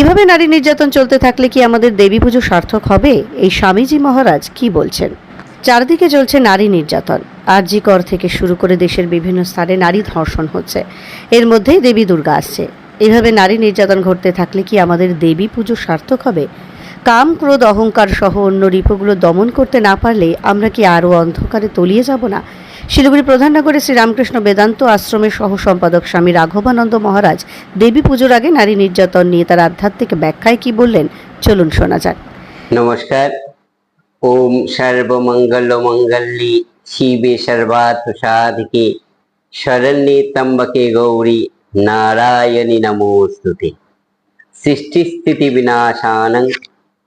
এভাবে নারী নির্যাতন চলতে থাকলে কি আমাদের দেবী পুজো সার্থক হবে? এই স্বামীজি মহারাজ কি বলছেন? চারদিকে চলছে নারী নির্যাতন। আরজি কর থেকে শুরু করে দেশের বিভিন্ন স্থানে নারী ধর্ষণ হচ্ছে। এর মধ্যেই দেবী দুর্গা আসছে। এভাবে নারী নির্যাতন ঘটতে থাকলে কি আমাদের দেবী পুজো সার্থক হবে? কাম, ক্রোধ, অহংকার সহ অন্য রিপুগুলো দমন করতে না পারলে আমরা কি আরও অন্ধকারে তলিয়ে যাব না? শিলিগুড়ি প্রধাননগরে শ্রীরামকৃষ্ণ বেদান্ত আশ্রমের সহ সম্পাদক স্বামী রাঘবানন্দ মহারাজ দেবী পুজোর আগে নারী নির্যাতন নিয়ে তার আধ্যাত্মিক ব্যাখ্যায় কি বললেন? চলুন শোনা যাক। নমস্কার। ওম সর্বমঙ্গল মঙ্গলী শিবে সর্বার্থ সাধিকে শরণ্যে ত্রম্বকে গৌরী নারায়ণী নমোস্তুতে। সৃষ্টি স্থিতি বিনাশানং,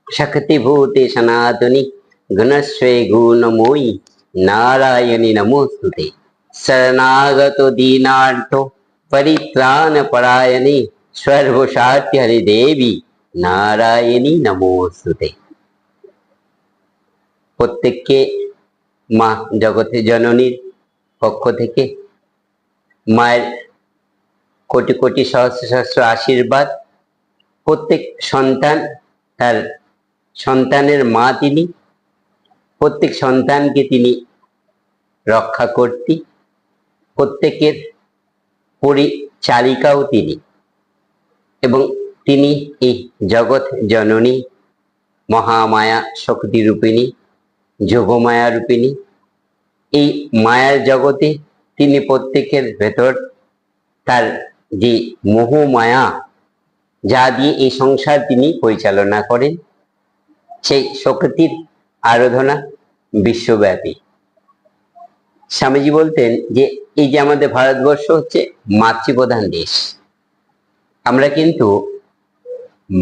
শক্তিভূতে সনাতনী গুণস্বে গুণময়ী। নমোস্তুতে শরণাগত দীনার্থ পরিত্রাণ পরায়ণী সর্বসাত্য হরি দেবী নারায়ণী নমোস্তুতে প্রত্যেককে মা জগতে জননীর পক্ষ থেকে মায়ের কোটি কোটি সহস্র সহস্র আশীর্বাদ। প্রত্যেক সন্তান তার সন্তানের মা তিনি প্রত্যেক সন্তানকে তিনি রক্ষা করতি, প্রত্যেকের পরিচারিকাও তিনি। এবং তিনি এই জগৎ জননী, মহামায়া শক্তি রূপিণী, যোগমায়া রূপিণী, এই মায়ার জগতে তিনি প্রত্যেকের ভেতর তার যে মোহ মায়া যা দিয়ে এই সংসার তিনি পরিচালনা করেন, সেই শক্তির আরাধনা বিশ্বব্যাপী। স্বামীজি বলতেন যে, এই যে আমাদের ভারতবর্ষ হচ্ছে মাতৃপ্রধান দেশ, আমরা কিন্তু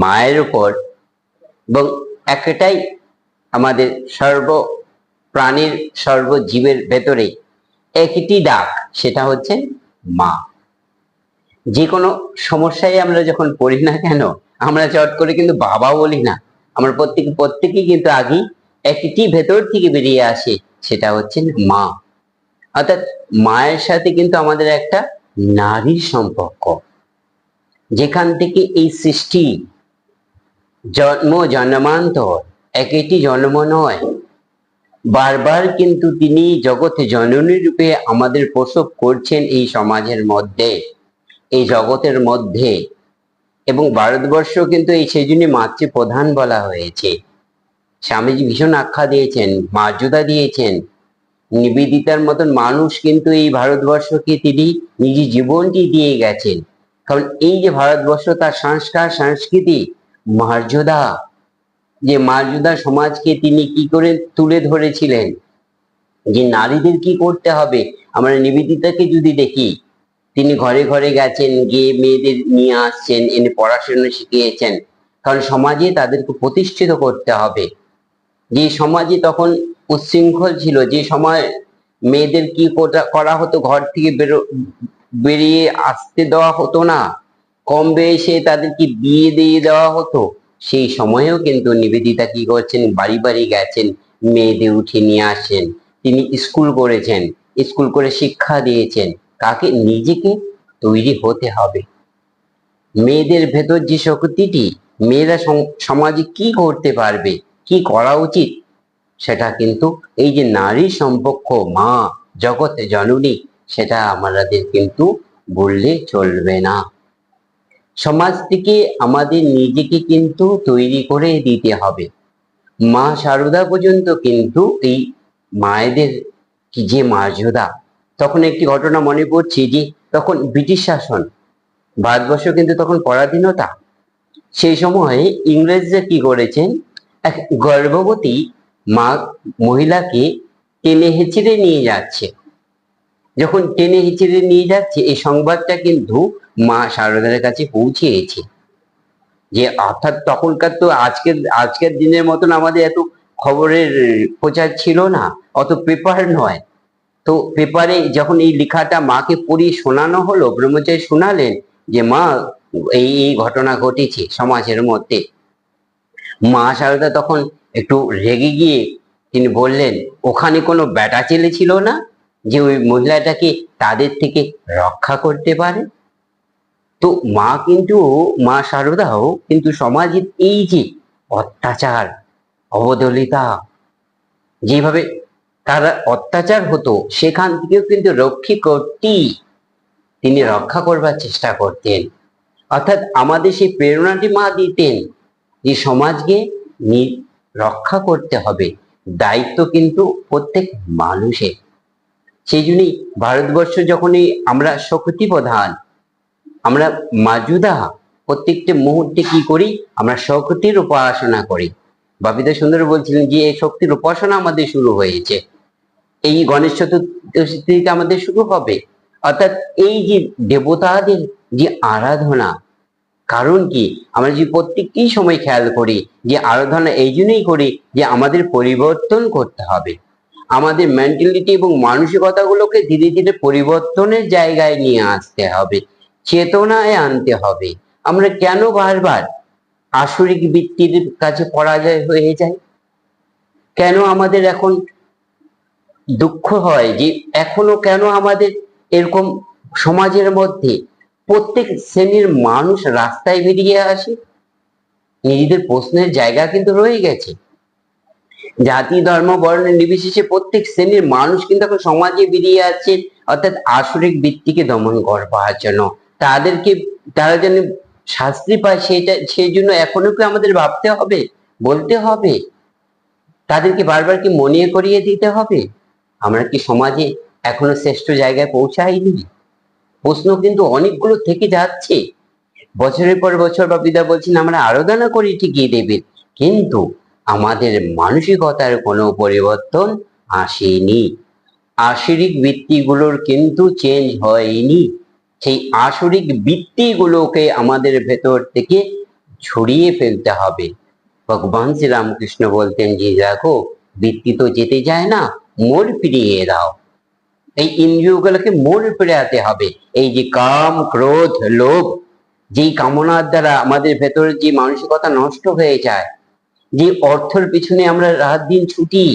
মায়ের উপর এবং একটাই আমাদের সর্ব প্রাণীর সর্বজীবের ভেতরে একটি ডাক, সেটা হচ্ছে মা। যে কোনো সমস্যায় আমরা যখন পড়ি না কেন, আমরা চট করে কিন্তু বাবা বলি না। আমরা প্রত্যেক, প্রত্যেকেই কিন্তু আগেই একটি ভেতর থেকে বেরিয়ে আসে, সেটা হচ্ছে মা। অর্থাৎ মায়ের সাথে কিন্তু আমাদের একটা নারীর সম্পর্ক, যেখান থেকে এই সৃষ্টি জন্ম, জন্মান্তর, একটি জন্ম নয়। বারবার কিন্তু তিনি জগতে জননী রূপে আমাদের প্রসব করছেন এই সমাজের মধ্যে, এই জগতের মধ্যে। এবং ভারতবর্ষ কিন্তু এই সেই জন্য মাতৃপ্রধান বলা হয়েছে। স্বামীজি ভীষণ আখ্যা দিয়েছেন, মর্যাদা দিয়েছেন। নিবেদিতার মতন মানুষ কিন্তু এই ভারতবর্ষকে তিনি নিজের জীবনটি দিয়ে গেছেন। কারণ এই যে ভারতবর্ষ, তার সংস্কার, সংস্কৃতি, মর্যাদা, যে মর্যাদা সমাজকে তিনি কি করে তুলে ধরেছিলেন, যে নারীদের কি করতে হবে, আমরা নিবেদিতাকে যদি দেখি, তিনি ঘরে ঘরে গেছেন, গিয়ে মেয়েদের নিয়ে আসছেন, এনে পড়াশোনা শিখিয়েছেন। কারণ সমাজে তাদেরকে প্রতিষ্ঠিত করতে হবে। যে সমাজে তখন উচ্ছৃঙ্খল ছিল, যে সময় মেয়েদের কি করা হতো, ঘর থেকে বেরো, বেরিয়ে আসতে দেওয়া হতো না। কম বয়সে তাদেরকে বিয়ে দিয়ে দেওয়া হতো। সেই সময়েও কিন্তু নিবেদিতা কি করছেন? বাড়ি বাড়ি গেছেন, মেয়েদের উঠে নিয়ে আসেন। তিনি স্কুল করেছেন, স্কুল করে শিক্ষা দিয়েছেন। কাকে? নিজেকে তৈরি হতে হবে। মেয়েদের ভেতর যে শক্তিটি, মেয়েরা সমাজে কি করতে পারবে? কি করা উচিত? সেটা কিন্তু এই যে নারী সম্পর্ক, মা, জগতে জননী, সেটা আমাদের কিন্তু বললে চলবে না। সমাজ থেকে আমাদের নিজেকে কিন্তু তৈরি করে দিতে হবে। মা শারদা পর্যন্ত কিন্তু এই মায়েদের কি যে মর্যাদা তখন একটি ঘটনা মনে পড়ছে যে, তখন ব্রিটিশ শাসন, ভারতবর্ষ কিন্তু তখন পরাধীনতা। সেই সময়ে ইংরেজরা কি করেছেন? এক গর্ভবতী মা মহিলাকে টেনে হেঁচড়ে নিয়ে যাচ্ছে। যখন টেনে হিচড়ে নিয়ে যাচ্ছে, এই সংবাদটা কিন্তু মা শারদার কাছে পৌঁছেছে। যে অর্থাৎ তখনকার তো আজকের আজকের দিনের মতন আমাদের এত খবরের প্রচার ছিল না, অত পেপার নয়। তো পেপারে যখন এই লেখাটা মাকে পড়িয়ে শোনানো হলো, ব্রহ্মচারী শোনালেন যে, মা, এই এই ঘটনা ঘটেছে সমাজের মধ্যে। মা শারদা তখন একটু রেগে গিয়ে তিনি বললেন, ওখানে কোনো বেটা ছেলে ছিল না যে ওই মহিলাটাকে তাদের থেকে রক্ষা করতে পারে? তো মা কিন্তু, মা শারদাও কিন্তু সমাজের এই যে অত্যাচার, অবদলিতা, যেভাবে তারা অত্যাচার হতো, সেখান থেকেও কিন্তু রক্ষী করতেই তিনি রক্ষা করবার চেষ্টা করতেন। অর্থাৎ আমাদের সেই প্রেরণাটি মা দিতেন। যে সমাজকে রক্ষা করতে হবে, দায়িত্ব কিন্তু প্রত্যেক মানুষের। সেই জন্যই ভারতবর্ষ যখনই আমরা শক্তি প্রধান আমরা মাজুদা, প্রত্যেকটা মুহূর্তে কি করি? আমরা শক্তির উপাসনা করি। বাপিদা সুন্দর বলছিলেন যে, এই শক্তির উপাসনা আমাদের শুরু হয়েছে। এই গণেশ চতুর্দশী থেকে আমাদের শুরু হবে। অর্থাৎ এই যে দেবতাদের যে আরাধনা কারণ কি? আমরা যে প্রত্যেকটি সময় খেয়াল করি, যে আরাধনা এই জন্যই করি যে আমাদের পরিবর্তন করতে হবে। আমাদের মেন্টালিটি এবং মানসিকতাগুলোকে ধীরে ধীরে পরিবর্তনের জায়গায় নিয়ে আসতে হবে, চেতনায় আনতে হবে। আমরা কেন বারবার আসরিক বৃত্তির কাছে পরাজয় হয়ে যায় কেন আমাদের এখন দুঃখ হয় যে এখনও কেন আমাদের এরকম সমাজের মধ্যে প্রত্যেক শ্রেণির মানুষ রাস্তায় বেরিয়ে আসে। নিজেদের প্রশ্নের জায়গা কিন্তু রয়ে গেছে। জাতি, ধর্ম, বর্ণ নির্বিশেষে প্রত্যেক শ্রেণির মানুষ কিন্তু এখন সমাজে বেরিয়ে আছে, অর্থাৎ আসরিক বৃত্তিকে দমন করবার জন্য। তাদেরকে, তারা যেন শাস্তি পায় সেটা, সেই জন্য এখনও কি আমাদের ভাবতে হবে, বলতে হবে? তাদেরকে বারবার কি মনে করিয়ে দিতে হবে? আমরা কি সমাজে এখনও শ্রেষ্ঠ জায়গায় পৌঁছাইনি? প্রশ্ন কিন্তু অনেকগুলো থেকে যাচ্ছে। বছরের পর বছর বা পিতা বলছেন, আমরা আরাধনা করি ঠিকই দেবেন কিন্তু আমাদের মানসিকতার কোনো পরিবর্তন আসেনি। আসরিক বৃত্তিগুলোর কিন্তু চেঞ্জ হয়নি। সেই আসরিক বৃত্তিগুলোকে আমাদের ভেতর থেকে ছড়িয়ে ফেলতে হবে। ভগবান শ্রীরামকৃষ্ণ বলতেন, যে দেখো বৃত্তি তো যেতে যায় না মোড় ফিরিয়ে দাও। এই ইন্দ্রিয়গুলোকে মোড় ফিরাতে হবে। এই যে কাম, ক্রোধ, লোভ, যেই কামনার দ্বারা আমাদের ভেতরে যে মানসিকতা নষ্ট হয়ে যায়, যে অর্থের পিছনে আমরা রাত দিন ছুটি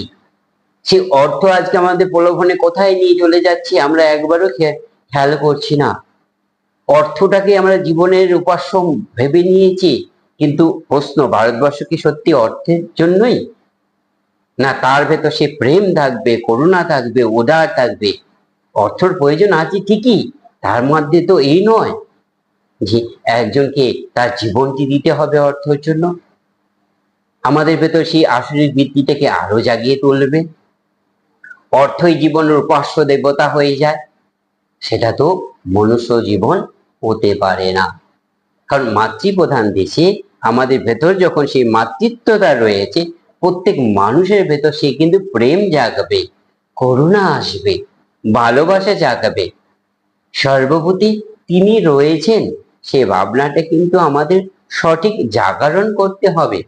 সেই অর্থ আজকে আমাদের প্রলোভনে কোথায় নিয়ে চলে যাচ্ছি আমরা একবারও খেয়াল করছি না। অর্থটাকে আমরা জীবনের উপাস্য ভেবে নিয়েছি, কিন্তু প্রশ্ন, ভারতবর্ষ কি সত্যি অর্থের জন্যই? না, তার ভেতর সে প্রেম থাকবে, করুণা থাকবে, উদার থাকবে অর্থর প্রয়োজন আছে ঠিকই, তার মধ্যে তো এই নয় যে একজনকে তার জীবনটি দিতে হবে অর্থের জন্য। আমাদের ভেতর সেই আসরিক বৃত্তিটাকে আরও জাগিয়ে তুলবে। অর্থই জীবনের উপাস্য দেবতা হয়ে যায়। সেটা তো মনুষ্য জীবন হতে পারে না। কারণ মাতৃপ্রধান দেশে আমাদের ভেতর যখন সেই মাতৃত্বতা রয়েছে, প্রত্যেক মানুষের ভেতর সে কিন্তু প্রেম জাগবে, করুণা আসবে। ভালোবাসা জাগাবে। সর্বভূতি তিনি রয়েছেন সে ভাবনাটা কিন্তু আমাদের সঠিক জাগরণ করতে হবে।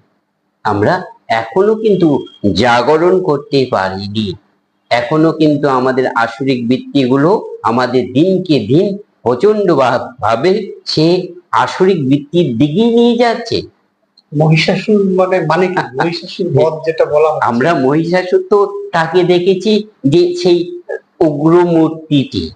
আমরা এখনও কিন্তু জাগরণ করতে পারিনি। এখনও কিন্তু আমাদের আসরিক বৃত্তিগুলো আমাদের দিনকে দিন প্রচণ্ড ভাবে সে আসরিক বৃত্তির দিকে নিয়ে যাচ্ছে। মহিষাসুর মানে মানে মহিষাসুর বধ যেটা বলা আমরা মহিষাসুর তো তাকে দেখেছি যে সেই উগ্র মূর্তিটি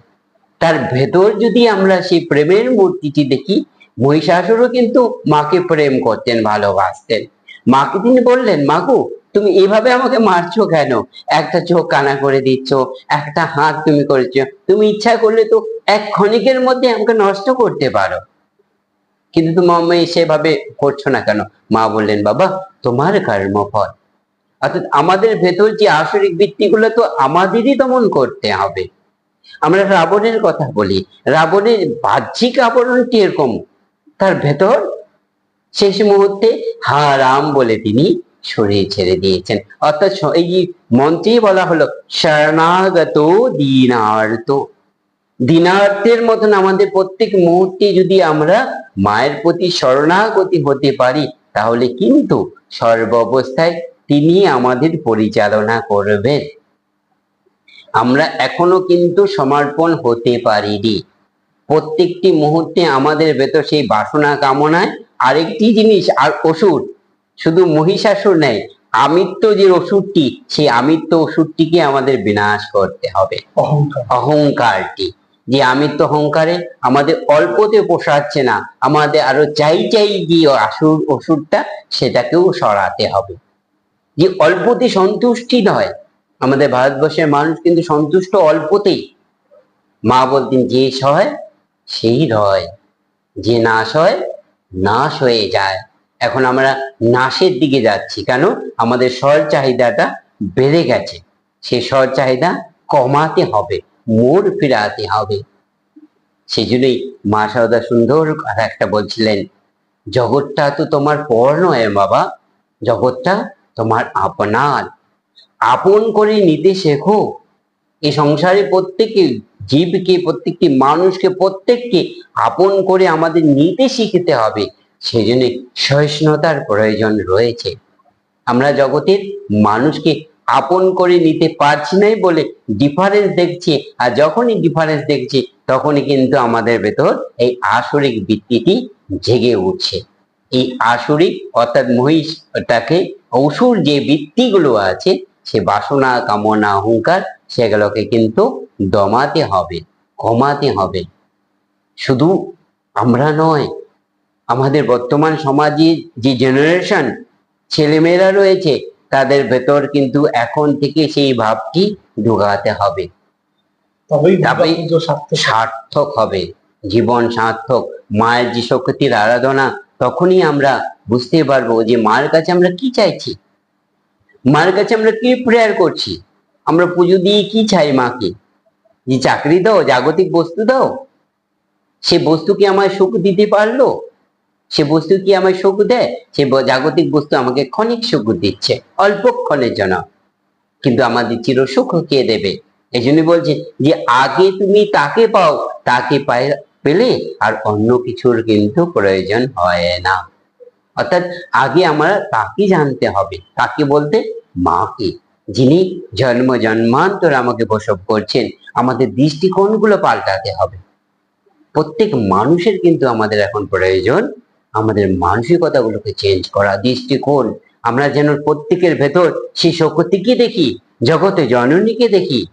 তার ভেতর যদি আমরা সেই প্রেমের মূর্তিটি দেখি, মহিষাসুরও কিন্তু মাকে প্রেম করতেন, ভালোবাসতেন। মাকে তিনি বললেন, মাগো, তুমি এভাবে আমাকে মারছো কেন? একটা চোখ কানা করে দিচ্ছ, একটা হাত তুমি করেছ। তুমি ইচ্ছা করলে তো এক ক্ষণিকের মধ্যে আমাকে নষ্ট করতে পারো। কিন্তু তুমি সেভাবে করছ না কেন? মা বললেন, বাবা, তোমার কর্মফল। অর্থাৎ আমাদের ভেতর যে আসরিক বৃত্তিগুলো তো আমাদেরই দমন করতে হবে। আমরা রাবণের কথা বলি। রাবণের বাহ্যিক আবরণটি এরকম তার ভেতর শেষ মুহূর্তে হা রাম বলে তিনি সরিয়ে ছেড়ে দিয়েছেন। অর্থাৎ এই মন্ত্রেই বলা হলো, শরণাগত দিনার্ত। দিনার্থের মতন আমাদের প্রত্যেক মুহূর্তে যদি আমরা মায়ের প্রতি শরণাগতি হতে পারি, তাহলে কিন্তু সর্ব অবস্থায় তিনি আমাদের পরিচালনা করবেন। আমরা এখনও কিন্তু সমর্পণ হতে পারিনি। প্রত্যেকটি মুহূর্তে আমাদের ভেতর সেই বাসনা কামনায় আরেকটি জিনিস আর ওষুধ। শুধু মহিষাসুর নেই আমিত্ব যে ওষুধটি সেই আমিত্ব ওষুধটিকে আমাদের বিনাশ করতে হবে। অহংকারটি। যে আমিত্ব অহংকারে আমাদের অল্পতে পোষাচ্ছে না আমাদের আরও চাই চাই যে আসুর ওষুধটা সেটাকেও সরাতে হবে। যে অল্পতে সন্তুষ্টি নয়। আমাদের ভারতবর্ষের মানুষ কিন্তু সন্তুষ্ট অল্পতেই। মা বলতেন, যে সয়, সেই রয়। যে নাশ হয় নাশ হয়ে যায়। এখন আমরা নাশের দিকে যাচ্ছি। কেন? আমাদের স্বর চাহিদাটা বেড়ে গেছে। সে স্বর চাহিদা কমাতে হবে, মোড় ফিরাতে হবে। সেই জন্যই মা সদা সুন্দর কথা একটা বলছিলেন, জগৎটা তো তোমার পর নয় বাবা। জগৎটা তোমার আপনার। আপন করে নিতে শেখো। এই সংসারে প্রত্যেকে জীবকে, প্রত্যেকটি মানুষকে, প্রত্যেককে আপন করে আমাদের নিতে শিখতে হবে। সেই জন্য সহিষ্ণুতার প্রয়োজন রয়েছে। আমরা জগতের মানুষকে আপন করে নিতে পারছি নাই বলে ডিফারেন্স দেখছি, আর যখনই ডিফারেন্স দেখছি, তখনই কিন্তু আমাদের ভেতর এই আসরিক বৃত্তিটি জেগে উঠছে। এই আসরিক অর্থাৎ মহিষটাকে অসুর যে বৃত্তিগুলো আছে সে বাসনা কামনা অহংকার সেগুলোকে কিন্তু দমাতে হবে কমাতে হবে। শুধু আমরা নয় আমাদের বর্তমান সমাজে যে জেনারেশন ছেলেমেয়েরা রয়েছে তাদের ভেতর কিন্তু এখন থেকে সেই ভাবটি ঢোকাতে হবে। সার্থক হবে জীবন সার্থক। মায়ের যে শক্তির আরাধনা তখনই আমরা বুঝতে পারব যে মার কাছে আমরা কি চাইছি। মার কাছে আমরা কি প্রেয়ার করছি? আমরা পুজো দিয়ে কি চাই মাকে? যে চাকরি দাও, জাগতিক বস্তু দাও। সে বস্তু কি আমায় সুখ দিতে পারল? সে বস্তু কি আমায় সুখ দেয়? সে জাগতিক বস্তু আমাকে ক্ষণিক সুখ দিচ্ছে অল্পক্ষণের জন্য। কিন্তু আমাদের চির সুখ কে দেবে? এই জন্য বলছে যে আগে তুমি তাকে পাও, তাকে পাই- পেলে আর অন্য কিছুর কিন্তু প্রয়োজন হয় না। অর্থাৎ আগে আমরা তাকে জানতে হবে? তাকে বলতে? মাকে। যিনি জন্ম জন্মান্তর আমাকে প্রসব করছেন, আমাদের দৃষ্টিকোণগুলো পাল্টাতে হবে। প্রত্যেক মানুষের কিন্তু আমাদের এখন প্রয়োজন আমাদের মানসিকতাগুলোকে চেঞ্জ করা, দৃষ্টিকোণ। আমরা যেন প্রত্যেকের ভেতর সেই শক্তিকে দেখি, জগতে জননীকে দেখি,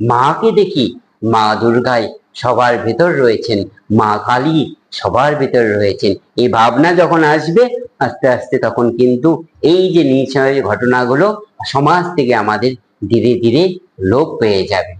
মাকে দেখি, মা দুর্গায় সবার ভেতর রয়েছেন মা কালী, সবার ভেতর রয়েছেন। এই ভাবনা যখন আসবে, আস্তে আস্তে তখন কিন্তু এই যে নিচয়ের ঘটনাগুলো সমাজ থেকে আমাদের ধীরে ধীরে লোপ পেয়ে যাবে।